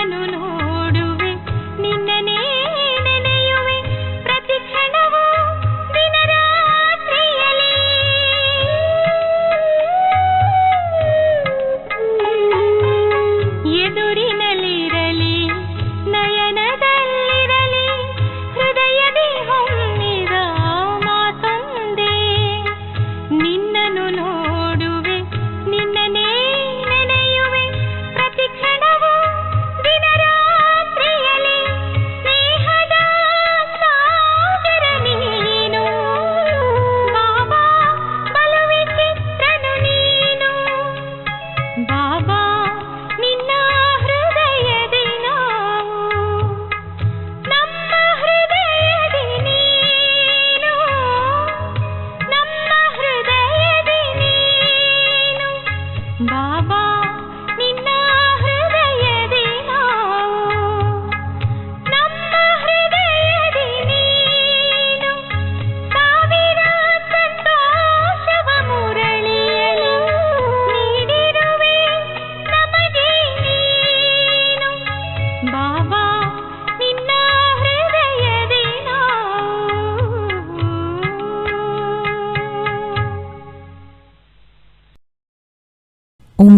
ನಿನ್ನನ್ನು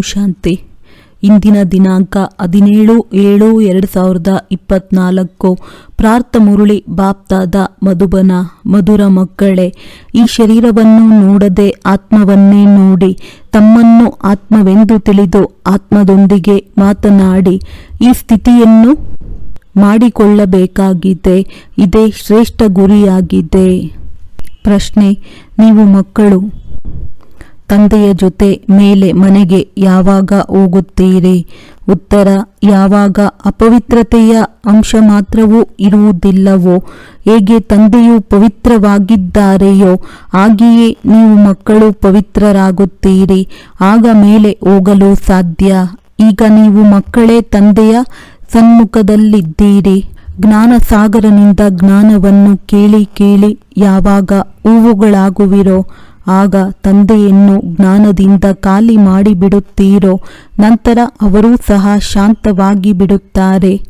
ಶಾಂತಿ. ಇಂದಿನ ದಿನಾಂಕ ಹದಿನೇಳು ಏಳು ಎರಡು ಸಾವಿರದ ಇಪ್ಪತ್ನಾಲ್ಕು. ಪ್ರಾರ್ಥ ಮುರುಳಿ ಬಾಪ್ತಾದ ಮಧುಬನ, ಮಧುರ ಮಕ್ಕಳೇ, ಈ ಶರೀರವನ್ನು ನೋಡದೆ ಆತ್ಮವನ್ನೇ ನೋಡಿ, ತಮ್ಮನ್ನು ಆತ್ಮವೆಂದು ತಿಳಿದು ಆತ್ಮದೊಂದಿಗೆ ಮಾತನಾಡಿ, ಈ ಸ್ಥಿತಿಯನ್ನು ಮಾಡಿಕೊಳ್ಳಬೇಕಾಗಿದೆ, ಇದೇ ಶ್ರೇಷ್ಠ ಗುರಿಯಾಗಿದೆ. ಪ್ರಶ್ನೆ, ನೀವು ಮಕ್ಕಳು ತಂದೆಯ ಜೊತೆ ಮೇಲೆ ಮನೆಗೆ ಯಾವಾಗ ಹೋಗುತ್ತೀರಿ? ಉತ್ತರ, ಯಾವಾಗ? ಅಪವಿತ್ರತೆಯ ಅಂಶ ಮಾತ್ರವೂ ಇರುವುದಿಲ್ಲವೋ? ಹೇಗೆ ತಂದೆಯು ಪವಿತ್ರವಾಗಿದ್ದಾರೆಯೋ, ಹಾಗೆಯೇ ನೀವು ಮಕ್ಕಳು ಪವಿತ್ರರಾಗುತ್ತೀರಿ. ಆಗ ಮೇಲೆ ಹೋಗಲು ಸಾಧ್ಯ. ಈಗ ನೀವು ಮಕ್ಕಳೇ ತಂದೆಯ ಸನ್ಮುಖದಲ್ಲಿದ್ದೀರಿ. ಜ್ಞಾನ ಸಾಗರನಿಂದ ಜ್ಞಾನವನ್ನು ಕೇಳಿ ಕೇಳಿ ಯಾವಾಗ ಹೂವುಗಳಾಗುವಿರೋ ಆಗ ತಂದೆಯನ್ನು ಜ್ಞಾನದಿಂದ ಖಾಲಿ ಮಾಡಿಬಿಡುತ್ತೀರೋ, ನಂತರ ಅವರೂ ಸಹ ಶಾಂತವಾಗಿ ಬಿಡುತ್ತಾರೆ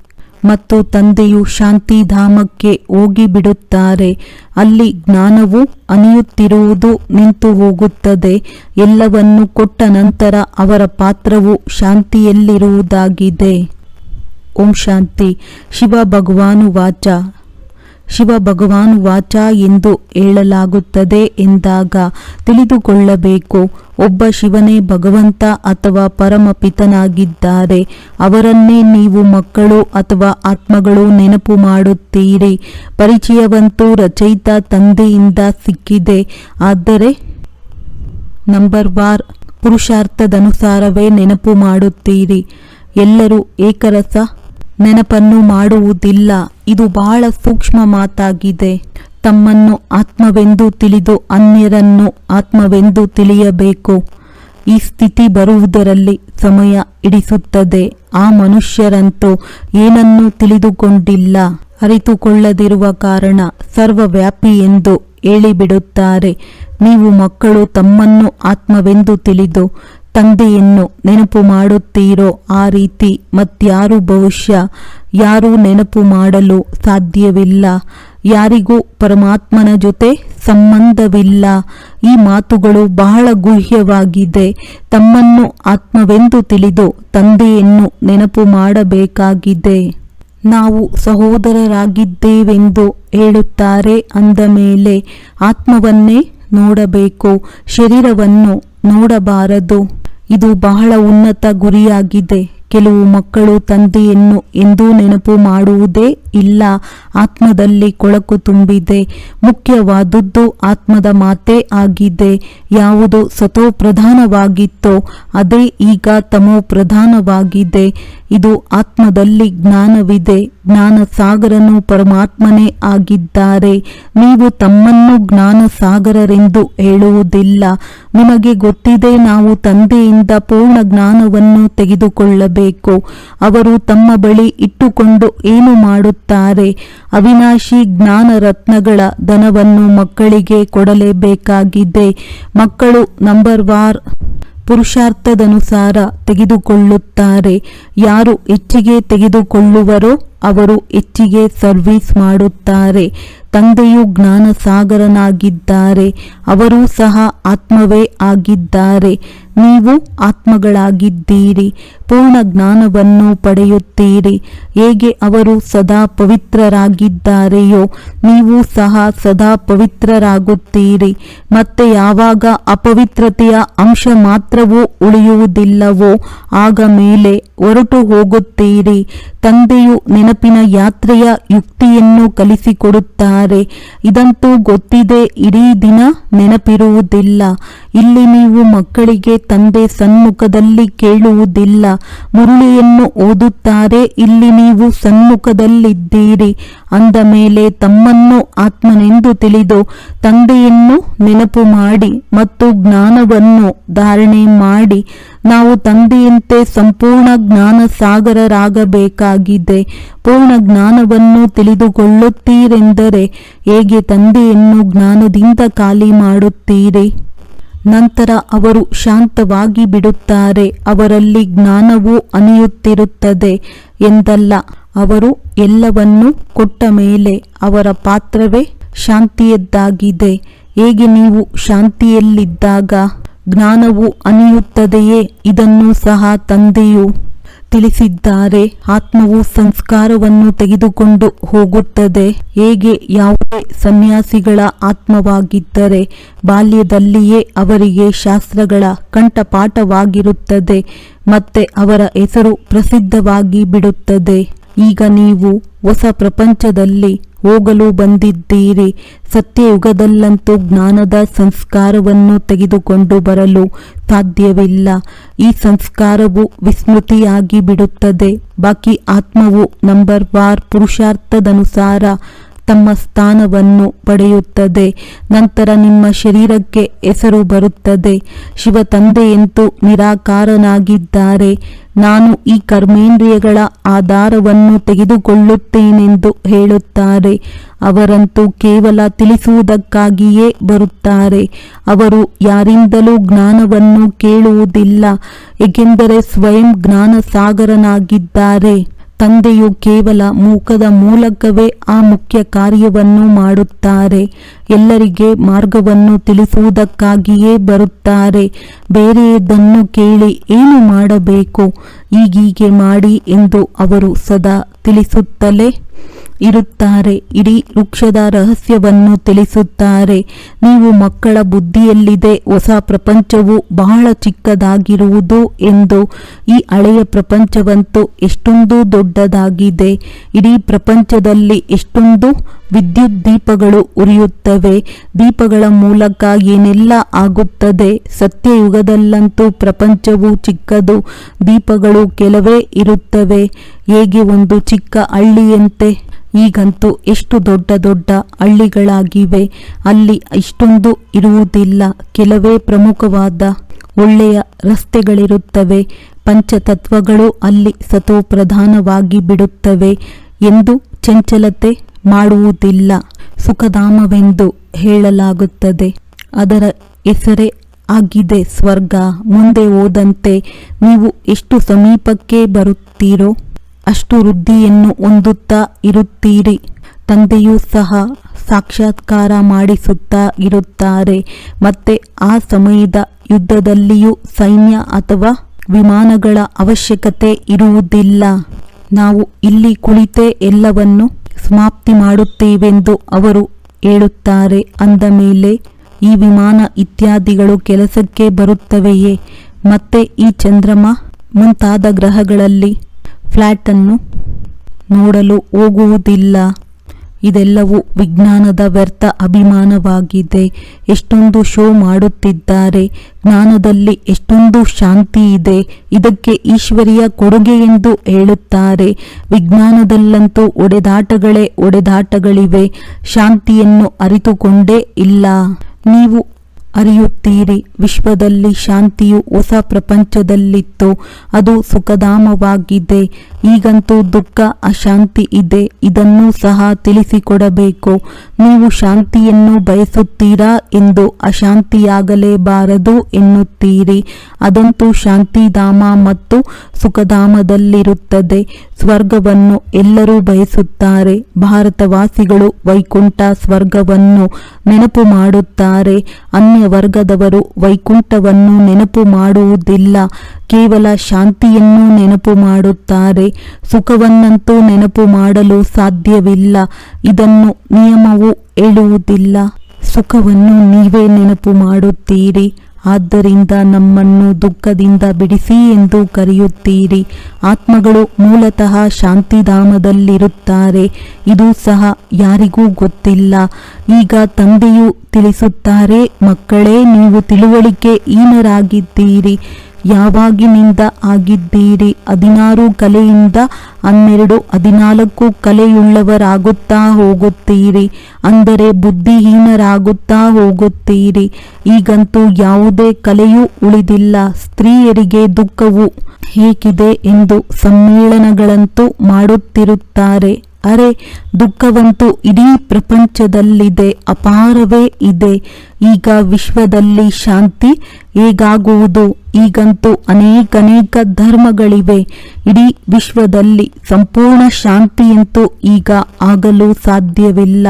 ಮತ್ತು ತಂದೆಯು ಶಾಂತಿಧಾಮಕ್ಕೆ ಹೋಗಿಬಿಡುತ್ತಾರೆ. ಅಲ್ಲಿ ಜ್ಞಾನವು ಅನಿಯುತ್ತಿರುವುದು ನಿಂತು ಹೋಗುತ್ತದೆ. ಎಲ್ಲವನ್ನು ಕೊಟ್ಟ ನಂತರ ಅವರ ಪಾತ್ರವು ಶಾಂತಿಯಲ್ಲಿರುವುದಾಗಿದೆ. ಓಂ ಶಾಂತಿ. ಶಿವ ಭಗವಾನು ವಾಚ. ಶಿವ ಭಗವಾನ್ ವಾಚ ಎಂದು ಹೇಳಲಾಗುತ್ತದೆ ಎಂದಾಗ ತಿಳಿದುಕೊಳ್ಳಬೇಕು, ಒಬ್ಬ ಶಿವನೇ ಭಗವಂತ ಅಥವಾ ಪರಮಪಿತನಾಗಿದ್ದಾರೆ ಅವರನ್ನೇ ನೀವು ಮಕ್ಕಳು ಅಥವಾ ಆತ್ಮಗಳು ನೆನಪು ಮಾಡುತ್ತೀರಿ, ಪರಿಚಯವಂತೂ ರಚಯಿತ ತಂದೆಯಿಂದ ಸಿಕ್ಕಿದೆ, ಆದರೆ ನಂಬರ್ ವಾರ್ ಪುರುಷಾರ್ಥದನುಸಾರವೇ ನೆನಪು ಮಾಡುತ್ತೀರಿ, ಎಲ್ಲರೂ ಏಕರಸ ನೆನಪನ್ನು ಮಾಡುವುದಿಲ್ಲ. ಇದು ಬಹಳ ಸೂಕ್ಷ್ಮ ಮಾತಾಗಿದೆ. ತಮ್ಮನ್ನು ಆತ್ಮವೆಂದು ತಿಳಿದು ಅನ್ಯರನ್ನು ಆತ್ಮವೆಂದು ತಿಳಿಯಬೇಕು. ಈ ಸ್ಥಿತಿ ಬರುವುದರಲ್ಲಿ ಸಮಯ ಹಿಡಿಸುತ್ತದೆ. ಆ ಮನುಷ್ಯರಂತೂ ಏನನ್ನೂ ತಿಳಿದುಕೊಂಡಿಲ್ಲ. ಅರಿತುಕೊಳ್ಳದಿರುವ ಕಾರಣ ಸರ್ವವ್ಯಾಪಿ ಎಂದು ಹೇಳಿಬಿಡುತ್ತಾರೆ. ನೀವು ಮಕ್ಕಳು ತಮ್ಮನ್ನು ಆತ್ಮವೆಂದು ತಿಳಿದು ತಂದೆಯನ್ನು ನೆನಪು ಮಾಡುತ್ತೀರೋ ಆ ರೀತಿ ಮತ್ಯಾರು ಭವಿಷ್ಯ ಯಾರೂ ನೆನಪು ಮಾಡಲು ಸಾಧ್ಯವಿಲ್ಲ. ಯಾರಿಗೂ ಪರಮಾತ್ಮನ ಜೊತೆ ಸಂಬಂಧವಿಲ್ಲ. ಈ ಮಾತುಗಳು ಬಹಳ ಗುಹ್ಯವಾಗಿದೆ. ತಮ್ಮನ್ನು ಆತ್ಮವೆಂದು ತಿಳಿದು ತಂದೆಯನ್ನು ನೆನಪು ಮಾಡಬೇಕಾಗಿದೆ. ನಾವು ಸಹೋದರರಾಗಿದ್ದೇವೆಂದು ಹೇಳುತ್ತಾರೆ ಅಂದ ಮೇಲೆ ಆತ್ಮವನ್ನೇ ನೋಡಬೇಕು, ಶರೀರವನ್ನು ನೋಡಬಾರದು. ಇದು ಬಹಳ ಉನ್ನತ ಗುರಿಯಾಗಿದೆ. ಕೆಲವು ಮಕ್ಕಳು ತಂದೆಯನ್ನು ಎಂದೂ ನೆನಪು ಮಾಡುವುದೇ ಇಲ್ಲ. ಆತ್ಮದಲ್ಲಿ ಕೊಳಕು ತುಂಬಿದೆ. ಮುಖ್ಯವಾದದ್ದು ಆತ್ಮದ ಮಾತೇ ಆಗಿದೆ. ಯಾವುದು ಸತೋ ಪ್ರಧಾನವಾಗಿತ್ತೋ ಅದೇ ಈಗ ತಮೋ ಪ್ರಧಾನವಾಗಿದೆ ಇದು ಆತ್ಮದಲ್ಲಿ ಜ್ಞಾನವಿದೆ. ಜ್ಞಾನ ಸಾಗರನು ಪರಮಾತ್ಮನೇ ಆಗಿದ್ದಾರೆ. ನೀವು ತಮ್ಮನ್ನು ಜ್ಞಾನ ಸಾಗರರೆಂದು ಹೇಳುವುದಿಲ್ಲ. ನಿಮಗೆ ಗೊತ್ತಿದೆ ನಾವು ತಂದೆಯಿಂದ ಪೂರ್ಣ ಜ್ಞಾನವನ್ನು ತೆಗೆದುಕೊಳ್ಳಬೇಕು. ಅವರು ತಮ್ಮ ಬಳಿ ಇಟ್ಟುಕೊಂಡು ಏನು ಮಾಡುತ್ತಾರೆ? ಅವಿನಾಶಿ ಜ್ಞಾನ ರತ್ನಗಳ ಧನವನ್ನು ಮಕ್ಕಳಿಗೆ ಕೊಡಲೇಬೇಕಾಗಿದೆ. ಮಕ್ಕಳು ನಂಬರ್ ವಾರ್ ಪುರುಷಾರ್ಥದನುಸಾರ ತೆಗೆದುಕೊಳ್ಳುತ್ತಾರೆ. ಯಾರು ಹೆಚ್ಚಿಗೆ ತೆಗೆದುಕೊಳ್ಳುವರೋ ಅವರು ಹೆಚ್ಚಿಗೆ ಸರ್ವಿಸ್ ಮಾಡುತ್ತಾರೆ. ತಂದೆಯು ಜ್ಞಾನ ಸಾಗರನಾಗಿದ್ದಾರೆ ಅವರೂ ಸಹ ಆತ್ಮವೇ ಆಗಿದ್ದಾರೆ. ನೀವು ಆತ್ಮಗಳಾಗಿದ್ದೀರಿ, ಪೂರ್ಣ ಜ್ಞಾನವನ್ನು ಪಡೆಯುತ್ತೀರಿ. ಹೇಗೆ ಅವರು ಸದಾ ಪವಿತ್ರರಾಗಿದ್ದಾರೆಯೋ, ನೀವು ಸಹ ಸದಾ ಪವಿತ್ರರಾಗುತ್ತೀರಿ. ಮತ್ತೆ ಯಾವಾಗ ಅಪವಿತ್ರತೆಯ ಅಂಶ ಮಾತ್ರವೂ ಉಳಿಯುವುದಿಲ್ಲವೋ, ಆಗ ಮೇಲೆ ಹೊರಟು ಹೋಗುತ್ತೀರಿ. ತಂದೆಯು ನೆನಪಿನ ಯಾತ್ರೆಯ ಯುಕ್ತಿಯನ್ನು ಕಲಿಸಿಕೊಡುತ್ತಾರೆ. ಇದಂತೂ ಗೊತ್ತಿದೆ, ಇಡೀ ದಿನ ನೆನಪಿರುವುದಿಲ್ಲ. ಇಲ್ಲಿ ನೀವು ಮಕ್ಕಳಿಗೆ ತಂದೆ ಸನ್ಮುಖದಲ್ಲಿ ಕೇಳುವುದಿಲ್ಲ. ಮುರುಳಿಯನ್ನು ಓದುತ್ತಾರೆ, ಇಲ್ಲಿ ನೀವು ಸನ್ಮುಖದಲ್ಲಿದ್ದೀರಿ. ಅಂದ ಮೇಲೆ ತಮ್ಮನ್ನು ಆತ್ಮನೆಂದು ತಿಳಿದು ತಂದೆಯನ್ನು ನೆನಪು ಮಾಡಿ ಮತ್ತು ಜ್ಞಾನವನ್ನು ಧಾರಣೆ ಮಾಡಿ, ನಾವು ತಂದೆಯಂತೆ ಸಂಪೂರ್ಣ ಜ್ಞಾನ ಸಾಗರರಾಗಬೇಕಾಗಿದೆ ಪೂರ್ಣ ಜ್ಞಾನವನ್ನು ತಿಳಿದುಕೊಳ್ಳುತ್ತೀರೆಂದರೆ ಹೇಗೆ ತಂದೆಯನ್ನು ಜ್ಞಾನದಿಂದ ಖಾಲಿ ಮಾಡುತ್ತೀರಿ? ನಂತರ ಅವರು ಶಾಂತವಾಗಿ ಬಿಡುತ್ತಾರೆ, ಅವರಲ್ಲಿ ಜ್ಞಾನವೂ ಅನಿಯುತ್ತಿರುತ್ತದೆ ಎಂದಲ್ಲ, ಅವರು ಎಲ್ಲವನ್ನೂ ಕೊಟ್ಟ ಮೇಲೆ ಅವರ ಪಾತ್ರವೇ ಶಾಂತಿಯದ್ದಾಗಿದೆ. ಹೇಗೆ ನೀವು ಶಾಂತಿಯಲ್ಲಿದ್ದಾಗ ಜ್ಞಾನವು ಅನಿಯುತ್ತದೆಯೇ? ಇದನ್ನು ಸಹ ತಂದೆಯು ತಿಳಿಸಿದ್ದಾರೆ. ಆತ್ಮವು ಸಂಸ್ಕಾರವನ್ನು ತೆಗೆದುಕೊಂಡು ಹೋಗುತ್ತದೆ. ಹೇಗೆ ಯಾವುದೇ ಸನ್ಯಾಸಿಗಳ ಆತ್ಮವಾಗಿದ್ದರೆ ಬಾಲ್ಯದಲ್ಲಿಯೇ ಅವರಿಗೆ ಶಾಸ್ತ್ರಗಳ ಕಂಠಪಾಠವಾಗಿರುತ್ತದೆ ಮತ್ತೆ ಅವರ ಹೆಸರು ಪ್ರಸಿದ್ಧವಾಗಿ ಬಿಡುತ್ತದೆ. ಈಗ ನೀವು ಹೊಸ ಪ್ರಪಂಚದಲ್ಲಿ ಹೋಗಲು ಬಂದಿದ್ದೀರಿ. ಸತ್ಯಯುಗದಲ್ಲಂತೂ ಜ್ಞಾನದ ಸಂಸ್ಕಾರವನ್ನು ತೆಗೆದುಕೊಂಡು ಬರಲು ಸಾಧ್ಯವಿಲ್ಲ. ಈ ಸಂಸ್ಕಾರವು ವಿಸ್ಮೃತಿಯಾಗಿ ಬಿಡುತ್ತದೆ. ಬಾಕಿ ಆತ್ಮವು ನಂಬರ್ ವಾರ್ ಪುರುಷಾರ್ಥದನುಸಾರ ತಮ್ಮ ಸ್ಥಾನವನ್ನು ಪಡೆಯುತ್ತದೆ. ನಂತರ ನಿಮ್ಮ ಶರೀರಕ್ಕೆ ಹೆಸರು ಬರುತ್ತದೆ. ಶಿವ ತಂದೆಯಂತೂ ನಿರಾಕಾರನಾಗಿದ್ದಾರೆ. ನಾನು ಈ ಕರ್ಮೇಂದ್ರಿಯಗಳ ಆಧಾರವನ್ನು ತೆಗೆದುಕೊಳ್ಳುತ್ತೇನೆಂದು ಹೇಳುತ್ತಾರೆ. ಅವರಂತೂ ಕೇವಲ ತಿಳಿಸುವುದಕ್ಕಾಗಿಯೇ ಬರುತ್ತಾರೆ. ಅವರು ಯಾರಿಂದಲೂ ಜ್ಞಾನವನ್ನು ಕೇಳುವುದಿಲ್ಲ, ಏಕೆಂದರೆ ಸ್ವಯಂ ಜ್ಞಾನ ಸಾಗರನಾಗಿದ್ದಾರೆ ತಂದೆಯು ಕೇವಲ ಮೂಕದ ಮೂಲಕವೇ ಆ ಮುಖ್ಯ ಕಾರ್ಯವನ್ನು ಮಾಡುತ್ತಾರೆ. ಎಲ್ಲರಿಗೆ ಮಾರ್ಗವನ್ನು ತಿಳಿಸುವುದಕ್ಕಾಗಿಯೇ ಬರುತ್ತಾರೆ. ಬೇರೆಯದನ್ನು ಕೇಳಿ ಏನು ಮಾಡಬೇಕು? ಈಗೀಗೆ ಮಾಡಿ ಎಂದು ಅವರು ಸದಾ ತಿಳಿಸುತ್ತಲೇ ಇರುತ್ತಾರೆ. ಇಡೀ ವೃಕ್ಷದ ರಹಸ್ಯವನ್ನು ತಿಳಿಸುತ್ತಾರೆ. ನೀವು ಮಕ್ಕಳ ಬುದ್ಧಿಯಲ್ಲಿದೆ. ಹೊಸ ಪ್ರಪಂಚವು ಬಹಳ ಚಿಕ್ಕದಾಗಿರುವುದು ಎಂದು ಈ ಹಳೆಯ ಪ್ರಪಂಚವಂತೂ ಎಷ್ಟೊಂದು ದೊಡ್ಡದಾಗಿದೆ. ಇಡೀ ಪ್ರಪಂಚದಲ್ಲಿ ಎಷ್ಟೊಂದು ವಿದ್ಯುತ್ ದೀಪಗಳು ಉರಿಯುತ್ತವೆ. ದೀಪಗಳ ಮೂಲಕ ಏನೆಲ್ಲ ಆಗುತ್ತದೆ? ಸತ್ಯಯುಗದಲ್ಲಂತೂ ಪ್ರಪಂಚವು ಚಿಕ್ಕದು. ದೀಪಗಳು ಕೆಲವೇ ಇರುತ್ತವೆ. ಹೇಗೆ ಒಂದು ಚಿಕ್ಕ ಹಳ್ಳಿಯಂತೆ ಈಗಂತೂ ಎಷ್ಟು ದೊಡ್ಡ ದೊಡ್ಡ ಹಳ್ಳಿಗಳಾಗಿವೆ, ಅಲ್ಲಿ ಇಷ್ಟೊಂದು ಇರುವುದಿಲ್ಲ. ಕೆಲವೇ ಪ್ರಮುಖವಾದ ಒಳ್ಳೆಯ ರಸ್ತೆಗಳಿರುತ್ತವೆ, ಪಂಚತತ್ವಗಳು ಅಲ್ಲಿ ಸತೋಪ್ರಧಾನವಾಗಿ ಬಿಡುತ್ತವೆ ಎಂದು ಚಂಚಲತೆ ಮಾಡುವುದಿಲ್ಲ. ಸುಖಧಾಮವೆಂದು ಹೇಳಲಾಗುತ್ತದೆ. ಅದರ ಹೆಸರೇ ಆಗಿದೆ ಸ್ವರ್ಗ. ಮುಂದೆ ಹೋದಂತೆ ನೀವು ಎಷ್ಟು ಸಮೀಪಕ್ಕೆ ಬರುತ್ತೀರೋ ಅಷ್ಟು ವೃದ್ಧಿಯನ್ನು ಹೊಂದುತ್ತಾ ಇರುತ್ತೀರಿ. ತಂದೆಯೂ ಸಹ ಸಾಕ್ಷಾತ್ಕಾರ ಮಾಡಿಸುತ್ತಾ ಇರುತ್ತಾರೆ. ಮತ್ತೆ ಆ ಸಮಯದ ಯುದ್ಧದಲ್ಲಿಯೂ ಸೈನ್ಯ ಅಥವಾ ವಿಮಾನಗಳ ಅವಶ್ಯಕತೆ ಇರುವುದಿಲ್ಲ. ನಾವು ಇಲ್ಲಿ ಕುಳಿತೇ ಎಲ್ಲವನ್ನು ಸಮಾಪ್ತಿ ಮಾಡುತ್ತೇವೆಂದು ಅವರು ಹೇಳುತ್ತಾರೆ. ಅಂದ ಮೇಲೆ, ಈ ವಿಮಾನ ಇತ್ಯಾದಿಗಳು ಕೆಲಸಕ್ಕೆ ಬರುತ್ತವೆಯೇ? ಮತ್ತೆ ಈ ಚಂದ್ರಮ ಮುಂತಾದ ಗ್ರಹಗಳಲ್ಲಿ ಫ್ಲ್ಯಾಟನ್ನು ನೋಡಲು ಹೋಗುವುದಿಲ್ಲ. ಇದೆಲ್ಲವೂ ವಿಜ್ಞಾನದ ವ್ಯರ್ಥ ಅಭಿಮಾನವಾಗಿದೆ. ಎಷ್ಟೊಂದು ಶೋ ಮಾಡುತ್ತಿದ್ದಾರೆ. ಜ್ಞಾನದಲ್ಲಿ ಎಷ್ಟೊಂದು ಶಾಂತಿ ಇದೆ. ಇದಕ್ಕೆ ಈಶ್ವರಿಯ ಕೊಡುಗೆ ಎಂದು ಹೇಳುತ್ತಾರೆ. ವಿಜ್ಞಾನದಲ್ಲಂತೂ ಒಡೆದಾಟಗಳೇ ಒಡೆದಾಟಗಳಿವೆ. ಶಾಂತಿಯನ್ನು ಅರಿತುಕೊಂಡೇ ಇಲ್ಲ. ನೀವು ಅರಿಯುತ್ತೀರಿ. ವಿಶ್ವದಲ್ಲಿ ಶಾಂತಿಯು ಹೊಸ ಪ್ರಪಂಚದಲ್ಲಿತ್ತು. ಅದು ಸುಖಧಾಮವಾಗಿದೆ. ಈಗಂತೂ ದುಃಖ, ಅಶಾಂತಿ ಇದೆ. ಇದನ್ನು ಸಹ ತಿಳಿಸಿಕೊಡಬೇಕು. ನೀವು ಶಾಂತಿಯನ್ನು ಬಯಸುತ್ತೀರಾ ಎಂದು ಅಶಾಂತಿಯಾಗಲೇಬಾರದು ಎನ್ನುತ್ತೀರಿ. ಅದಂತೂ ಶಾಂತಿಧಾಮ ಮತ್ತು ಸುಖಧಾಮದಲ್ಲಿರುತ್ತದೆ. ಸ್ವರ್ಗವನ್ನು ಎಲ್ಲರೂ ಬಯಸುತ್ತಾರೆ. ಭಾರತವಾಸಿಗಳು ವೈಕುಂಠ ಸ್ವರ್ಗವನ್ನು ನೆನಪು ಮಾಡುತ್ತಾರೆ. ಅನ್ಯ ವರ್ಗದವರು ವೈಕುಂಠವನ್ನು ನೆನಪು ಮಾಡುವುದಿಲ್ಲ. ಕೇವಲ ಶಾಂತಿಯನ್ನು ನೆನಪು ಮಾಡುತ್ತಾರೆ. ಸುಖವನ್ನಂತೂ ನೆನಪು ಮಾಡಲು ಸಾಧ್ಯವಿಲ್ಲ. ಇದನ್ನು ನಿಯಮವು ಹೇಳುವುದಿಲ್ಲ ಸುಖವನ್ನು ನೀವೇ ನೆನಪು ಮಾಡುತ್ತೀರಿ. ಆದ್ದರಿಂದ ನಮ್ಮನ್ನು ದುಃಖದಿಂದ ಬಿಡಿಸಿ ಎಂದು ಕರೆಯುತ್ತೀರಿ. ಆತ್ಮಗಳು ಮೂಲತಃ ಶಾಂತಿಧಾಮದಲ್ಲಿರುತ್ತಾರೆ. ಇದು ಸಹ ಯಾರಿಗೂ ಗೊತ್ತಿಲ್ಲ. ಈಗ ತಂದೆಯು ತಿಳಿಸುತ್ತಾರೆ, ಮಕ್ಕಳೇ, ನೀವು ತಿಳುವಳಿಕೆ ಹೀನರಾಗಿದ್ದೀರಿ. ಯಾವಾಗಿನಿಂದ ಆಗಿದ್ದೀರಿ? ಹದಿನಾರು ಕಲೆಯಿಂದ ಹನ್ನೆರಡು, ಹದಿನಾಲ್ಕು ಕಲೆಯುಳ್ಳವರಾಗುತ್ತಾ ಹೋಗುತ್ತೀರಿ. ಅಂದರೆ ಬುದ್ಧಿಹೀನರಾಗುತ್ತಾ ಹೋಗುತ್ತೀರಿ. ಈಗಂತೂ ಯಾವುದೇ ಕಲೆಯೂ ಉಳಿದಿಲ್ಲ. ಸ್ತ್ರೀಯರಿಗೆ ದುಃಖವು ಹೇಗಿದೆ ಎಂದು ಸಮ್ಮೇಳನಗಳಂತೂ ಮಾಡುತ್ತಿರುತ್ತಾರೆ. ಅರೆ, ದುಃಖವಂತೂ ಇಡೀ ಪ್ರಪಂಚದಲ್ಲಿದೆ. ಅಪಾರವೇ ಇದೆ. ಈಗ ವಿಶ್ವದಲ್ಲಿ ಶಾಂತಿ ಹೇಗಾಗುವುದು? ಈಗಂತೂ ಅನೇಕನೇಕ ಧರ್ಮಗಳಿವೆ. ಇಡೀ ವಿಶ್ವದಲ್ಲಿ ಸಂಪೂರ್ಣ ಶಾಂತಿಯಂತೂ ಈಗ ಆಗಲು ಸಾಧ್ಯವಿಲ್ಲ.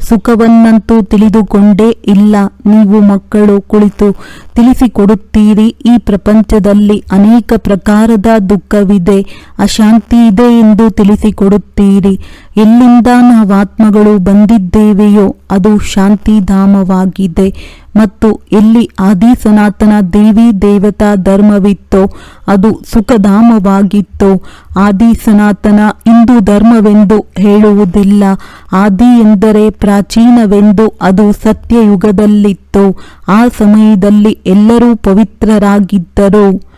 ಸುಖವನ್ನಂತೂ ತಿಳಿದುಕೊಂಡೇ ಇಲ್ಲ. ನೀವು ಮಕ್ಕಳು ಕುಳಿತು ತಿಳಿಸಿಕೊಡುತ್ತೀರಿ. ಈ ಪ್ರಪಂಚದಲ್ಲಿ ಅನೇಕ ಪ್ರಕಾರದ ದುಃಖವಿದೆ. ಅಶಾಂತಿ ಇದೆ ಎಂದು ತಿಳಿಸಿಕೊಡುತ್ತೀರಿ. ಎಲ್ಲಿಂದ ನಾವಾತ್ಮಗಳು ಬಂದಿದ್ದೇವೆಯೋ ಅದು ಶಾಂತಿಧಾಮವಾಗಿದೆ. ಮತ್ತು ಎಲ್ಲಿ ಆದಿ ಸನಾತನ ದೇವಿ ದೇವತಾ ಧರ್ಮವಿತ್ತೋ ಅದು ಸುಖಧಾಮವಾಗಿತ್ತೋ ಆದಿ ಸನಾತನ ಹಿಂದೂ ಧರ್ಮವೆಂದು ಹೇಳುವುದಿಲ್ಲ. ಆದಿ ಎಂದರೆ ಪ್ರಾಚೀನವೆಂದು ಅದು ಸತ್ಯಯುಗದಲ್ಲಿತ್ತು ಆ ಸಮಯದಲ್ಲಿ ಎಲ್ಲರೂ ಪವಿತ್ರರಾಗಿದ್ದರು.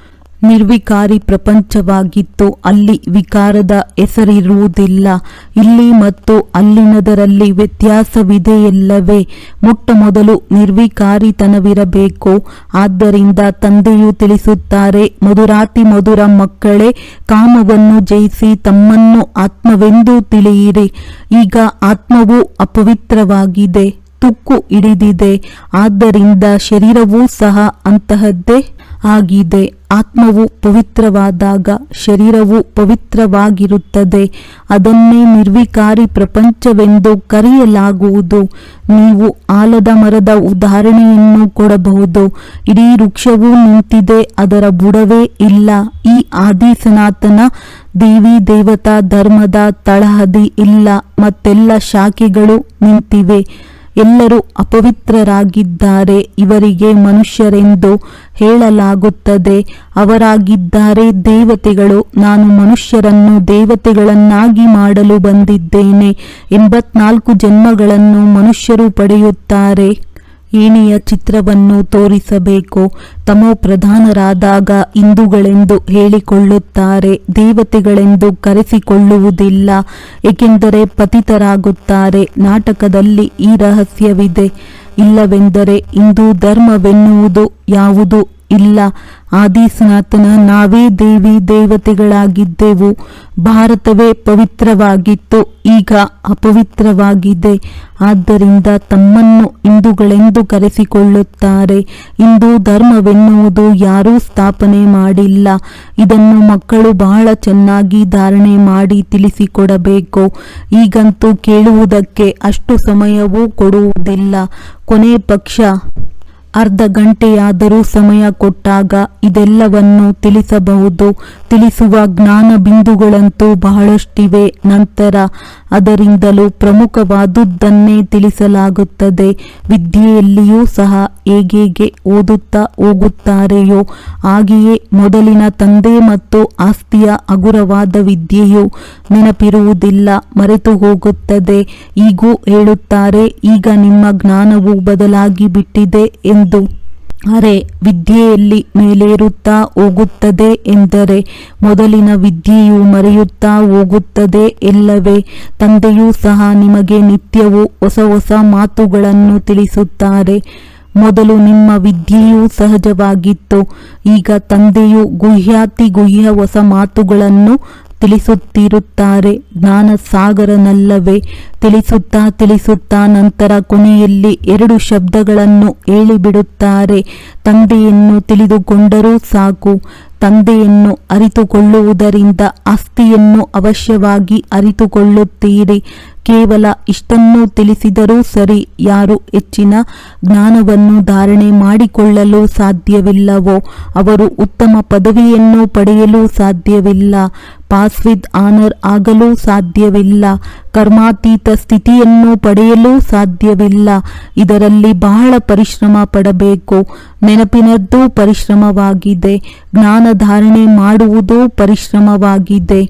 ನಿರ್ವಿಕಾರಿ ಪ್ರಪಂಚವಾಗಿತ್ತು. ಅಲ್ಲಿ ವಿಕಾರದ ಹೆಸರಿರುವುದಿಲ್ಲ. ಇಲ್ಲಿ ಮತ್ತು ಅಲ್ಲಿನದರಲ್ಲಿ ವ್ಯತ್ಯಾಸವಿದೆಯಲ್ಲವೇ? ಮೊಟ್ಟ ಮೊದಲು ನಿರ್ವಿಕಾರಿತನವಿರಬೇಕು. ಆದ್ದರಿಂದ ತಂದೆಯು ತಿಳಿಸುತ್ತಾರೆ, ಮಧುರಾತಿ ಮಧುರ ಮಕ್ಕಳೇ, ಕಾಮವನ್ನು ಜಯಿಸಿ ತಮ್ಮನ್ನು ಆತ್ಮವೆಂದು ತಿಳಿಯಿರಿ. ಈಗ ಆತ್ಮವು ಅಪವಿತ್ರವಾಗಿದೆ, ತುಕ್ಕು ಹಿಡಿದಿದೆ. ಆದ್ದರಿಂದ ಶರೀರವೂ ಸಹ ಅಂತಹದ್ದೇ ಆಗಿದೆ ಆತ್ಮವು ಪವಿತ್ರವಾದಾಗ ಶರೀರವು ಪವಿತ್ರವಾಗಿರುತ್ತದೆ. ಅದನ್ನೇ ನಿರ್ವಿಕಾರಿ ಪ್ರಪಂಚವೆಂದು ಕರೆಯಲಾಗುವುದು. ನೀವು ಆಲದ ಮರದ ಉದಾಹರಣೆಯನ್ನು ಕೊಡಬಹುದು. ಇಡೀ ವೃಕ್ಷವೂ ನಿಂತಿದೆ, ಅದರ ಬುಡವೇ ಇಲ್ಲ. ಈ ಆದಿ ಸನಾತನ ದೇವಿ ದೇವತಾ ಧರ್ಮದ ತಳಹದಿ ಇಲ್ಲ. ಮತ್ತೆಲ್ಲ ಶಾಖೆಗಳು ನಿಂತಿವೆ. ಎಲ್ಲರೂ ಅಪವಿತ್ರರಾಗಿದ್ದಾರೆ. ಇವರಿಗೆ ಮನುಷ್ಯರೆಂದು ಹೇಳಲಾಗುತ್ತದೆ. ಅವರಾಗಿದ್ದಾರೆ ದೇವತೆಗಳು. ನಾನು ಮನುಷ್ಯರನ್ನು ದೇವತೆಗಳನ್ನಾಗಿ ಮಾಡಲು ಬಂದಿದ್ದೇನೆ. ಎಂಬತ್ನಾಲ್ಕು ಜನ್ಮಗಳನ್ನು ಮನುಷ್ಯರು ಪಡೆಯುತ್ತಾರೆ. ಏಣಿಯ ಚಿತ್ರವನ್ನು ತೋರಿಸಬೇಕು. ತಮೋ ಪ್ರಧಾನರಾದಾಗ ಹಿಂದೂಗಳೆಂದು ಹೇಳಿಕೊಳ್ಳುತ್ತಾರೆ, ದೇವತೆಗಳೆಂದು ಕರೆಸಿಕೊಳ್ಳುವುದಿಲ್ಲ, ಏಕೆಂದರೆ ಪತಿತರಾಗುತ್ತಾರೆ. ನಾಟಕದಲ್ಲಿ ಈ ರಹಸ್ಯವಿದೆ. ಇಲ್ಲವೆಂದರೆ ಹಿಂದೂ ಧರ್ಮವೆನ್ನುವುದು ಯಾವುದು ಇಲ್ಲ. ಆದಿ ಸನಾತನ ನಾವೇ ದೇವಿ ದೇವತೆಗಳಾಗಿದ್ದೆವು. ಭಾರತವೇ ಪವಿತ್ರವಾಗಿತ್ತು. ಈಗ ಅಪವಿತ್ರವಾಗಿದೆ. ಆದ್ದರಿಂದ ತಮ್ಮನ್ನು ಹಿಂದೂಗಳೆಂದು ಕರೆಸಿಕೊಳ್ಳುತ್ತಾರೆ. ಹಿಂದೂ ಧರ್ಮವೆನ್ನುವುದು ಯಾರೂ ಸ್ಥಾಪನೆ ಮಾಡಿಲ್ಲ. ಇದನ್ನು ಮಕ್ಕಳು ಬಹಳ ಚೆನ್ನಾಗಿ ಧಾರಣೆ ಮಾಡಿ ತಿಳಿಸಿಕೊಡಬೇಕು. ಈಗಂತೂ ಕೇಳುವುದಕ್ಕೆ ಅಷ್ಟು ಸಮಯವೂ ಕೊಡುವುದಿಲ್ಲ. ಕೊನೆ ಪಕ್ಷ. ಅರ್ಧ ಗಂಟೆಯಾದರೂ ಸಮಯ ಕೊಟ್ಟಾಗ ಇದೆಲ್ಲವನ್ನು ತಿಳಿಸಬಹುದು. ತಿಳಿಸುವ ಜ್ಞಾನ ಬಿಂದುಗಳಂತೂ ಬಹಳಷ್ಟಿವೆ. ನಂತರ ಅದರಿಂದಲೂ ಪ್ರಮುಖವಾದುದನ್ನೇ ತಿಳಿಸಲಾಗುತ್ತದೆ. ವಿದ್ಯೆಯಲ್ಲಿಯೂ ಸಹ ಹೇಗೇಗೆ ಓದುತ್ತಾ ಹೋಗುತ್ತಾರೆಯೋ, ಹಾಗೆಯೇ ಮೊದಲಿನ ತಂದೆ ಮತ್ತು ಆಸ್ತಿಯ ಹಗುರವಾದ ವಿದ್ಯೆಯು ನೆನಪಿರುವುದಿಲ್ಲ, ಮರೆತು ಹೋಗುತ್ತದೆ. ಈಗೂ ಹೇಳುತ್ತಾರೆ, ಈಗ ನಿಮ್ಮ ಜ್ಞಾನವು ಬದಲಾಗಿ ಬಿಟ್ಟಿದೆ ಎಂದು. ಅರೆ, ವಿದ್ಯೆಯಲ್ಲಿ ಮೇಲೇರುತ್ತಾ ಹೋಗುತ್ತದೆ ಎಂದರೆ ಮೊದಲಿನ ವಿದ್ಯೆಯು ಮರೆಯುತ್ತಾ ಹೋಗುತ್ತದೆ ಎಲ್ಲವೇ ತಂದೆಯೂ ಸಹ ನಿಮಗೆ ನಿತ್ಯವೂ ಹೊಸ ಹೊಸ ಮಾತುಗಳನ್ನು ತಿಳಿಸುತ್ತಾರೆ. ಮೊದಲು ನಿಮ್ಮ ವಿದ್ಯೆಯೂ ಸಹಜವಾಗಿತ್ತು. ಈಗ ತಂದೆಯು ಗುಹ್ಯಾತಿ ಗುಹ್ಯ ಹೊಸ ಮಾತುಗಳನ್ನು ತಿಳಿಸುತ್ತಿರುತ್ತಾರೆ. ಜ್ಞಾನ ಸಾಗರನಲ್ಲವೇ? ತಿಳಿಸುತ್ತಾ ತಿಳಿಸುತ್ತಾ ನಂತರ ಕೊನೆಯಲ್ಲಿ ಎರಡು ಶಬ್ದಗಳನ್ನು ಹೇಳಿಬಿಡುತ್ತಾರೆ. ತಂದೆಯನ್ನು ತಿಳಿದುಕೊಂಡರೂ ಸಾಕು. ತಂದೆಯನ್ನು ಅರಿತುಕೊಳ್ಳುವುದರಿಂದ ಆಸ್ತಿಯನ್ನು ಅವಶ್ಯವಾಗಿ ಅರಿತುಕೊಳ್ಳುತ್ತೀರಿ. ಕೇವಲ ಇಷ್ಟನ್ನು ತಿಳಿಸಿದರೂ ಸರಿ, ಯಾರು ಹೆಚ್ಚಿನ ಜ್ಞಾನವನ್ನು ಧಾರಣೆ ಮಾಡಿಕೊಳ್ಳಲು ಸಾಧ್ಯವಿಲ್ಲವೋ, ಅವರು ಉತ್ತಮ ಪದವಿಯನ್ನು ಪಡೆಯಲು ಸಾಧ್ಯವಿಲ್ಲ ಪಾಸ್ ವಿತ್ ಆನರ್ ಆಗಲು ಸಾಧ್ಯವಿಲ್ಲ, ಕರ್ಮಾತೀತ ಸ್ಥಿತಿಯನ್ನು ಪಡೆಯಲು ಸಾಧ್ಯವಿಲ್ಲ, ಇದರಲ್ಲಿ ಬಹಳ ಪರಿಶ್ರಮ ಪಡಬೇಕು, ನೆನಪಿನದ್ದು ಪರಿಶ್ರಮವಾಗಿದೆ, ಜ್ಞಾನ ಧಾರಣೆ ಮಾಡುವುದು ಪರಿಶ್ರಮವಾಗಿದೆ.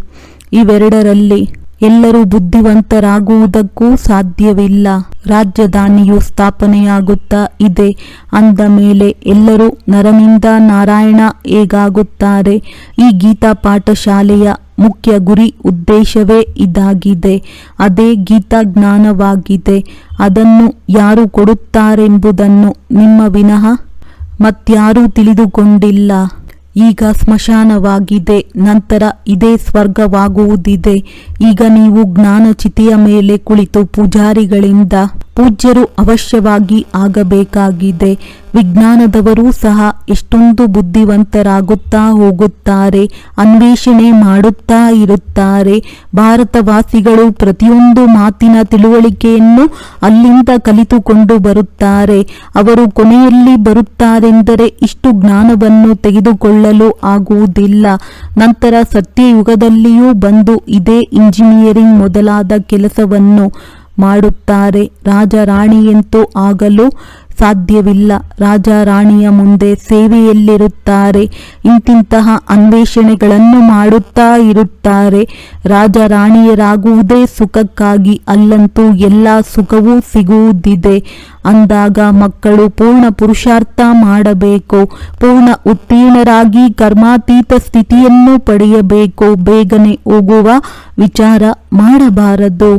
ಇವೆರಡರಲ್ಲಿ ಎಲ್ಲರೂ ಬುದ್ಧಿವಂತರಾಗುವುದಕ್ಕೂ ಸಾಧ್ಯವಿಲ್ಲ. ರಾಜಧಾನಿಯು ಸ್ಥಾಪನೆಯಾಗುತ್ತಾ ಇದೆ. ಅಂದ ಮೇಲೆ ಎಲ್ಲರೂ ನರನಿಂದ ನಾರಾಯಣ ಹೇಗಾಗುತ್ತಾರೆ? ಈ ಗೀತಾ ಪಾಠಶಾಲೆಯ ಮುಖ್ಯ ಗುರಿ ಉದ್ದೇಶವೇ ಇದಾಗಿದೆ. ಅದೇ ಗೀತಾ ಜ್ಞಾನವಾಗಿದೆ. ಅದನ್ನು ಯಾರು ಕೊಡುತ್ತಾರೆಂಬುದನ್ನು ನಿಮ್ಮ ವಿನಃ ಮತ್ಯಾರೂ ತಿಳಿದುಕೊಂಡಿಲ್ಲ. ಈಗ ಸ್ಮಶಾನವಾಗಿದೆ ನಂತರ ಇದೇ ಸ್ವರ್ಗವಾಗುವುದಿದೆ. ಈಗ ನೀವು ಜ್ಞಾನಚಿತೆಯ ಮೇಲೆ ಕುಳಿತು ಪೂಜಾರಿಗಳಿಂದ ಪೂಜ್ಯರು ಅವಶ್ಯವಾಗಿ ಆಗಬೇಕಾಗಿದೆ. ವಿಜ್ಞಾನದವರೂ ಸಹ ಎಷ್ಟೊಂದು ಬುದ್ಧಿವಂತರಾಗುತ್ತಾ ಹೋಗುತ್ತಾರೆ, ಅನ್ವೇಷಣೆ ಮಾಡುತ್ತಾ ಇರುತ್ತಾರೆ. ಭಾರತವಾಸಿಗಳು ಪ್ರತಿಯೊಂದು ಮಾತಿನ ತಿಳುವಳಿಕೆಯನ್ನು ಅಲ್ಲಿಂದ ಕಲಿತುಕೊಂಡು ಬರುತ್ತಾರೆ. ಅವರು ಕೊನೆಯಲ್ಲಿ ಬರುತ್ತಾರೆಂದರೆ ಇಷ್ಟು ಜ್ಞಾನವನ್ನು ತೆಗೆದುಕೊಳ್ಳಲು ಆಗುವುದಿಲ್ಲ. ನಂತರ ಸತ್ಯಯುಗದಲ್ಲಿಯೂ ಬಂದು ಇದೇ ಇಂಜಿನಿಯರಿಂಗ್ ಮೊದಲಾದ ಕೆಲಸವನ್ನು ಮಾಡುತ್ತಾರೆ. ರಾಜ ರಾಣಿಯಂತೂ ಆಗಲು ಸಾಧ್ಯವಿಲ್ಲ. ರಾಜ ರಾಣಿಯ ಮುಂದೆ ಸೇವೆಯಲ್ಲಿರುತ್ತಾರೆ. ಇಂತಿಂತಹ ಅನ್ವೇಷಣೆಗಳನ್ನು ಮಾಡುತ್ತಾ ಇರುತ್ತಾರೆ. ರಾಜ ರಾಣಿಯರಾಗುವುದೇ ಸುಖಕ್ಕಾಗಿ. ಅಲ್ಲಂತೂ ಎಲ್ಲ ಸುಖವೂ ಸಿಗುವುದಿದೆ. ಅಂದಾಗ ಮಕ್ಕಳು ಪೂರ್ಣ ಪುರುಷಾರ್ಥ ಮಾಡಬೇಕು, ಪೂರ್ಣ ಉತ್ತೀರ್ಣರಾಗಿ ಕರ್ಮಾತೀತ ಸ್ಥಿತಿಯನ್ನು ಪಡೆಯಬೇಕು, ಬೇಗನೆ ಹೋಗುವ ವಿಚಾರ ಮಾಡಬಾರದು.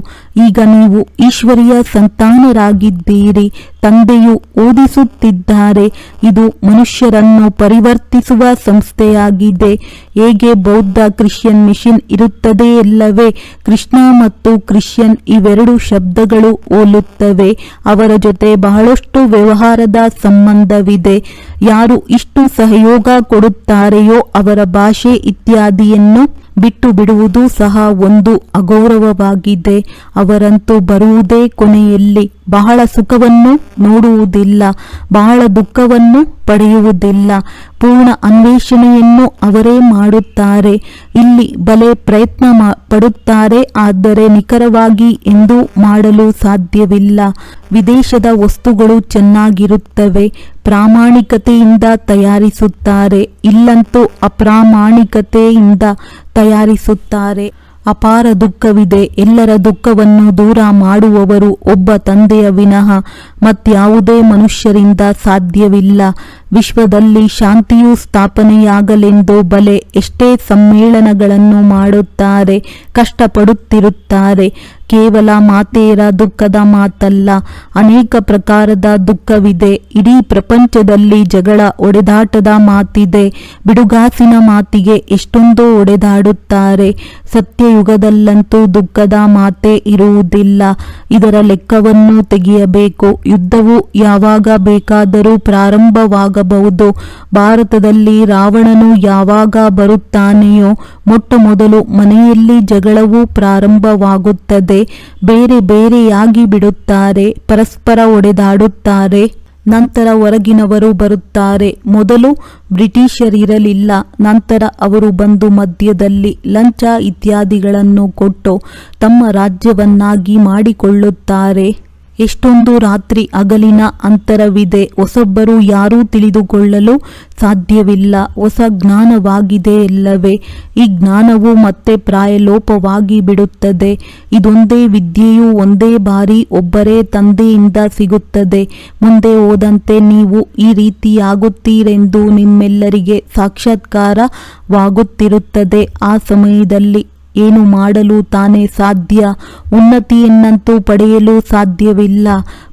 ಈಗ ನೀವು ಈಶ್ವರಿಯ ಸಂತಾನರಾಗಿದ್ದೀರಿ, ತಂದೆಯು ಓದಿಸುತ್ತಿದ್ದಾರೆ, ಇದು ಮನುಷ್ಯರನ್ನು ಪರಿವರ್ತಿಸುವ ಸಂಸ್ಥೆಯಾಗಿದೆ. ಹೇಗೆ ಬೌದ್ಧ ಕ್ರಿಶ್ಚಿಯನ್ ಮಿಷನ್ ಇರುತ್ತದೆ ಎಲ್ಲವೇ ಕೃಷ್ಣ ಮತ್ತು ಕ್ರಿಶ್ಚಿಯನ್ ಇವೆರಡು ಶಬ್ದಗಳು ಹೋಲುತ್ತವೆ, ಅವರ ಜೊತೆ ಬಹಳಷ್ಟು ವ್ಯವಹಾರದ ಸಂಬಂಧವಿದೆ. ಯಾರು ಇಷ್ಟು ಸಹಯೋಗ ಕೊಡುತ್ತಾರೆಯೋ ಅವರ ಭಾಷೆ ಇತ್ಯಾದಿಯನ್ನು ಬಿಟ್ಟು ಬಿಡುವುದು ಸಹ ಒಂದು ಅಗೌರವವಾಗಿದೆ. ಅವರಂತೂ ಬರುವುದೇ ಕೊನೆಯಲ್ಲಿ. ಬಹಳ ಸುಖವನ್ನು ನೋಡುವುದಿಲ್ಲ, ಬಹಳ ದುಃಖವನ್ನು ಪಡೆಯುವುದಿಲ್ಲ. ಪೂರ್ಣ ಅನ್ವೇಷಣೆಯನ್ನು ಅವರೇ ಮಾಡುತ್ತಾರೆ. ಇಲ್ಲಿ ಬಲೆ ಪ್ರಯತ್ನ ಪಡುತ್ತಾರೆ, ಆದರೆ ನಿಖರವಾಗಿ ಎಂದು ಮಾಡಲು ಸಾಧ್ಯವಿಲ್ಲ. ವಿದೇಶದ ವಸ್ತುಗಳು ಚೆನ್ನಾಗಿರುತ್ತವೆ ಪ್ರಾಮಾಣಿಕತೆಯಿಂದ ತಯಾರಿಸುತ್ತಾರೆ, ಇಲ್ಲಂತೂ ಅಪ್ರಾಮಾಣಿಕತೆಯಿಂದ ತಯಾರಿಸುತ್ತಾರೆ. ಅಪಾರ ದುಃಖವಿದೆ, ಎಲ್ಲರ ದುಃಖವನ್ನು ದೂರ ಮಾಡುವವರು ಒಬ್ಬ ತಂದೆಯ ವಿನಃ ಮತ್ಯಾವುದೇ ಮನುಷ್ಯರಿಂದ ಸಾಧ್ಯವಿಲ್ಲ. ವಿಶ್ವದಲ್ಲಿ ಶಾಂತಿಯು ಸ್ಥಾಪನೆಯಾಗಲೆಂದು ಬಲೆ ಎಷ್ಟೇ ಸಮ್ಮೇಳನಗಳನ್ನು ಮಾಡುತ್ತಾರೆ, ಕಷ್ಟಪಡುತ್ತಿರುತ್ತಾರೆ. ಕೇವಲ ಮಾತೇರ ದುಃಖದ ಮಾತಲ್ಲ, ಅನೇಕ ಪ್ರಕಾರದ ದುಃಖವಿದೆ. ಇಡೀ ಪ್ರಪಂಚದಲ್ಲಿ ಜಗಳ ಒಡೆದಾಟದ ಮಾತಿದೆ. ಬಿಡುಗಾಸಿನ ಮಾತಿಗೆ ಎಷ್ಟೊಂದು ಒಡೆದಾಡುತ್ತಾರೆ. ಸತ್ಯಯುಗದಲ್ಲಂತೂ ದುಃಖದ ಮಾತೇ ಇರುವುದಿಲ್ಲ. ಇದರ ಲೆಕ್ಕವನ್ನು ತೆಗೆಯಬೇಕು. ಯುದ್ಧವು ಯಾವಾಗ ಬೇಕಾದರೂ ಪ್ರಾರಂಭವಾಗಬಹುದು. ಭಾರತದಲ್ಲಿ ರಾವಣನು ಯಾವಾಗ ಬರುತ್ತಾನೆಯೋ ಮೊಟ್ಟ ಮೊದಲು ಮನೆಯಲ್ಲಿ ಜಗಳವು ಪ್ರಾರಂಭವಾಗುತ್ತದೆ. ಬೇರೆ ಬೇರೆಯಾಗಿ ಬಿಡುತ್ತಾರೆ, ಪರಸ್ಪರ ಒಡೆದಾಡುತ್ತಾರೆ, ನಂತರ ಹೊರಗಿನವರು ಬರುತ್ತಾರೆ. ಮೊದಲು ಬ್ರಿಟಿಷರಿರಲಿಲ್ಲ ನಂತರ ಅವರು ಬಂದು ಮಧ್ಯದಲ್ಲಿ ಲಂಚ ಇತ್ಯಾದಿಗಳನ್ನು ಕೊಟ್ಟು ತಮ್ಮ ರಾಜ್ಯವನ್ನಾಗಿ ಮಾಡಿಕೊಳ್ಳುತ್ತಾರೆ. ಎಷ್ಟೊಂದು ರಾತ್ರಿ ಅಗಲಿನ ಅಂತರವಿದೆ. ಹೊಸೊಬ್ಬರು ಯಾರೂ ತಿಳಿದುಕೊಳ್ಳಲು ಸಾಧ್ಯವಿಲ್ಲ. ಹೊಸ ಜ್ಞಾನವಾಗಿದೆ ಇಲ್ಲವೇ ಈ ಜ್ಞಾನವು ಮತ್ತೆ ಪ್ರಾಯಲೋಪವಾಗಿ ಬಿಡುತ್ತದೆ. ಇದೊಂದೇ ವಿದ್ಯೆಯು ಒಂದೇ ಬಾರಿ ಒಬ್ಬರೇ ತಂದೆಯಿಂದ ಸಿಗುತ್ತದೆ. ಮುಂದೆ ಹೋದಂತೆ ನೀವು ಈ ರೀತಿಯಾಗುತ್ತೀರೆಂದು ನಿಮ್ಮೆಲ್ಲರಿಗೆ ಸಾಕ್ಷಾತ್ಕಾರವಾಗುತ್ತಿರುತ್ತದೆ. ಆ ಸಮಯದಲ್ಲಿ ಏನು ಮಾಡಲು ತಾನೇ ಸಾಧ್ಯ? ಉನ್ನತಿಯನ್ನಂತೂ ಪಡೆಯಲು ಸಾಧ್ಯವಿಲ್ಲ.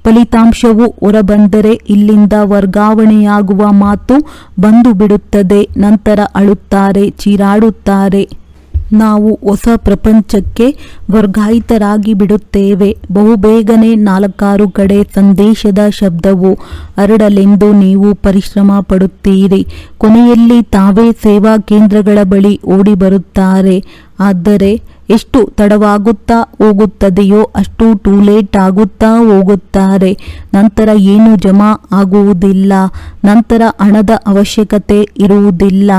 ಫಲಿತಾಂಶವು ಹೊರಬಂದರೆ ಇಲ್ಲಿಂದ ವರ್ಗಾವಣೆಯಾಗುವ ಮಾತು ಬಂದು ಬಿಡುತ್ತದೆ ನಂತರ ಅಳುತ್ತಾರೆ, ಚೀರಾಡುತ್ತಾರೆ. ನಾವು ಹೊಸ ಪ್ರಪಂಚಕ್ಕೆ ವರ್ಗಾಯಿತರಾಗಿ ಬಿಡುತ್ತೇವೆ ಬಹುಬೇಗನೆ ನಾಲ್ಕಾರು ಕಡೆ ಸಂದೇಶದ ಶಬ್ದವು ಹರಡಲೆಂದು ನೀವು ಪರಿಶ್ರಮ ಪಡುತ್ತೀರಿ. ಕೊನೆಯಲ್ಲಿ ತಾವೇ ಸೇವಾ ಕೇಂದ್ರಗಳ ಬಳಿ ಓಡಿ ಬರುತ್ತಾರೆ. ಆದರೆ ಎಷ್ಟು ತಡವಾಗುತ್ತಾ ಹೋಗುತ್ತದೆಯೋ ಅಷ್ಟು ಟೂ ಲೇಟ್ ಆಗುತ್ತಾ ಹೋಗುತ್ತಾರೆ. ನಂತರ ಏನು ಜಮಾ ಆಗುವುದಿಲ್ಲ. ನಂತರ ಹಣದ ಅವಶ್ಯಕತೆ ಇರುವುದಿಲ್ಲ.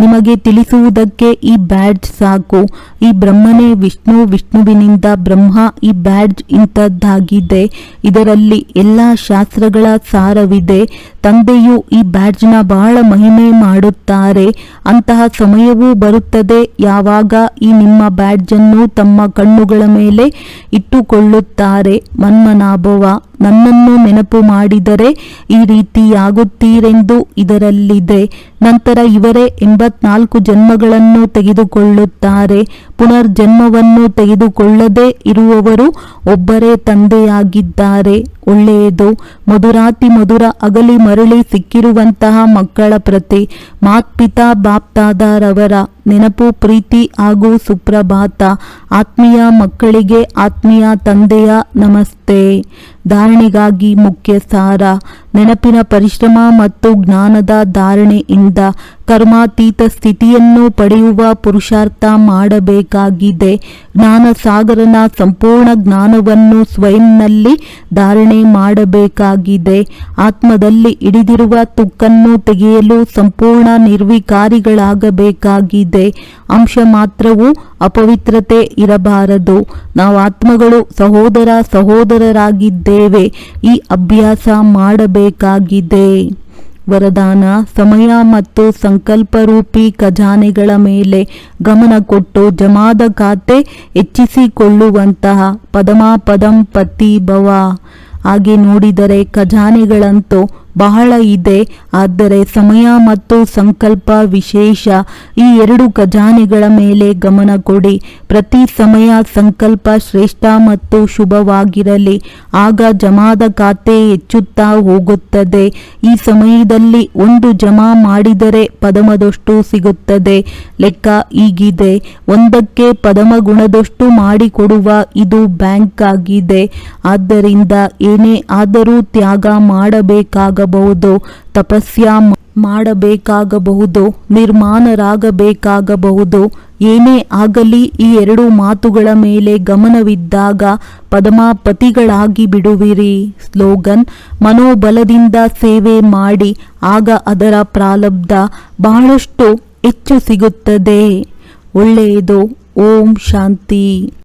ನಿಮಗೆ ತಿಳಿಸುವುದಕ್ಕೆ ಈ ಬ್ಯಾಡ್ಜ್ ಸಾಕು. ಈ ಬ್ರಹ್ಮನೇ ವಿಷ್ಣು, ವಿಷ್ಣುವಿನಿಂದ ಬ್ರಹ್ಮ ಈ ಬ್ಯಾಡ್ಜ್ ಇಂಥದ್ದಾಗಿದೆ. ಇದರಲ್ಲಿ ಎಲ್ಲ ಶಾಸ್ತ್ರಗಳ ಸಾರವಿದೆ. ತಂದೆಯು ಈ ಬ್ಯಾಡ್ಜ್ನ ಬಹಳ ಮಹಿಮೆ ಮಾಡುತ್ತಾರೆ. ಅಂತಹ ಸಮಯವೂ ಬರುತ್ತದೆ. ಯಾವಾಗ ಈ ನಿಮ್ಮ ಬ್ಯಾಡ್ಜನ್ನು ತಮ್ಮ ಕಣ್ಣುಗಳ ಮೇಲೆ ಇಟ್ಟುಕೊಳ್ಳುತ್ತಾರೆ ಮನ್ಮನಾಭವ. ನನ್ನನ್ನು ನೆನಪು ಮಾಡಿದರೆ ಈ ರೀತಿಯಾಗುತ್ತೀರೆಂದು ಇದರಲ್ಲಿದೆ. ನಂತರ ಇವರೇ ಎಂಬತ್ನಾಲ್ಕು ಜನ್ಮಗಳನ್ನು ತೆಗೆದುಕೊಳ್ಳುತ್ತಾರೆ. ಪುನರ್ಜನ್ಮವನ್ನು ತೆಗೆದುಕೊಳ್ಳದೆ ಇರುವವರು ಒಬ್ಬರೇ ತಂದೆಯಾಗಿದ್ದಾರೆ. ಒಳ್ಳೆಯದು. ಮಧುರಾತಿ ಮಧುರ ಅಗಲಿ ಮರಳಿ ಸಿಕ್ಕಿರುವಂತಹ ಮಕ್ಕಳ ಪ್ರತಿ. ಮಾತ್ಪಿತಾ ಬಾಪ್ತಾದಾರವರ ನೆನಪು ಪ್ರೀತಿ ಹಾಗೂ ಸುಪ್ರಭಾತ. ಆತ್ಮೀಯ ಮಕ್ಕಳಿಗೆ ಆತ್ಮೀಯ ತಂದೆಯ ನಮಸ್ತೆ. ಧಾರಣೆಗಾಗಿ ಮುಖ್ಯ ಸಾರ ನೆನಪಿನ ಪರಿಶ್ರಮ ಮತ್ತು ಜ್ಞಾನದ ಧಾರಣೆಯಿಂದ ಕರ್ಮಾತೀತ ಸ್ಥಿತಿಯನ್ನು ಪಡೆಯುವ ಪುರುಷಾರ್ಥ ಮಾಡಬೇಕಾಗಿದೆ. ಜ್ಞಾನಸಾಗರನ ಸಂಪೂರ್ಣ ಜ್ಞಾನವನ್ನು ಸ್ವಯಂನಲ್ಲಿ ಧಾರಣೆ ಮಾಡಬೇಕಾಗಿದೆ. ಆತ್ಮದಲ್ಲಿ ಹಿಡಿದಿರುವ ತುಕ್ಕನ್ನು ತೆಗೆಯಲು ಸಂಪೂರ್ಣ ನಿರ್ವಿಕಾರಿಗಳಾಗಬೇಕಾಗಿದೆ. ಅಂಶ ಮಾತ್ರವೂ ಅಪವಿತ್ರತೆ ಇರಬಾರದು. ನಾವು ಆತ್ಮಗಳು ಸಹೋದರ ಸಹೋದರರಾಗಿದ್ದೇವೆ. ಈ ಅಭ್ಯಾಸ ಮಾಡಬೇಕಾಗಿದೆ. ವರದಾನ, ಸಮಯ ಮತ್ತು ಸಂಕಲ್ಪರೂಪಿ ಖಜಾನೆಗಳ ಮೇಲೆ ಗಮನ ಕೊಟ್ಟು ಜಮಾದ ಖಾತೆ ಹೆಚ್ಚಿಸಿಕೊಳ್ಳುವಂತಹ ಪದಮಾಪದಂ ಪತಿ ಭವ. ಹಾಗೆ ನೋಡಿದರೆ ಖಜಾನೆಗಳಂತೂ ಬಹಳ ಇದೆ. ಆದರೆ ಸಮಯ ಮತ್ತು ಸಂಕಲ್ಪ ವಿಶೇಷ ಈ ಎರಡು ಖಜಾನೆಗಳ ಮೇಲೆ ಗಮನ ಕೊಡಿ. ಪ್ರತಿ ಸಮಯ ಸಂಕಲ್ಪ ಶ್ರೇಷ್ಠ ಮತ್ತು ಶುಭವಾಗಿರಲಿ. ಆಗ ಜಮಾದ ಖಾತೆ ಹೆಚ್ಚುತ್ತಾ ಹೋಗುತ್ತದೆ. ಈ ಸಮಯದಲ್ಲಿ ಒಂದು ಜಮಾ ಮಾಡಿದರೆ ಪದಮದಷ್ಟು ಸಿಗುತ್ತದೆ. ಲೆಕ್ಕ ಈಗಿದೆ ಒಂದಕ್ಕೆ ಪದಮ ಗುಣದಷ್ಟು ಮಾಡಿಕೊಡುವ ಇದು ಬ್ಯಾಂಕ್ ಆಗಿದೆ. ಆದ್ದರಿಂದ ಏನೇ ಆದರೂ ತ್ಯಾಗ ಮಾಡಬೇಕಾಗಬಹುದು ತಪಸ್ಯ ಮಾಡಬೇಕಾಗಬಹುದು, ನಿರ್ಮಾಣರಾಗಬೇಕಾಗಬಹುದು. ಏನೇ ಆಗಲಿ ಈ ಎರಡು ಮಾತುಗಳ ಮೇಲೆ ಗಮನವಿದ್ದಾಗ ಪದಮಾಪತಿಗಳಾಗಿ ಬಿಡುವಿರಿ. ಸ್ಲೋಗನ್, ಮನೋಬಲದಿಂದ ಸೇವೆ ಮಾಡಿ, ಆಗ ಅದರ ಪ್ರಾಲಬ್ಧ ಬಹಳಷ್ಟು ಹೆಚ್ಚು ಸಿಗುತ್ತದೆ. ಒಳ್ಳೆಯದು. ಓಂ ಶಾಂತಿ.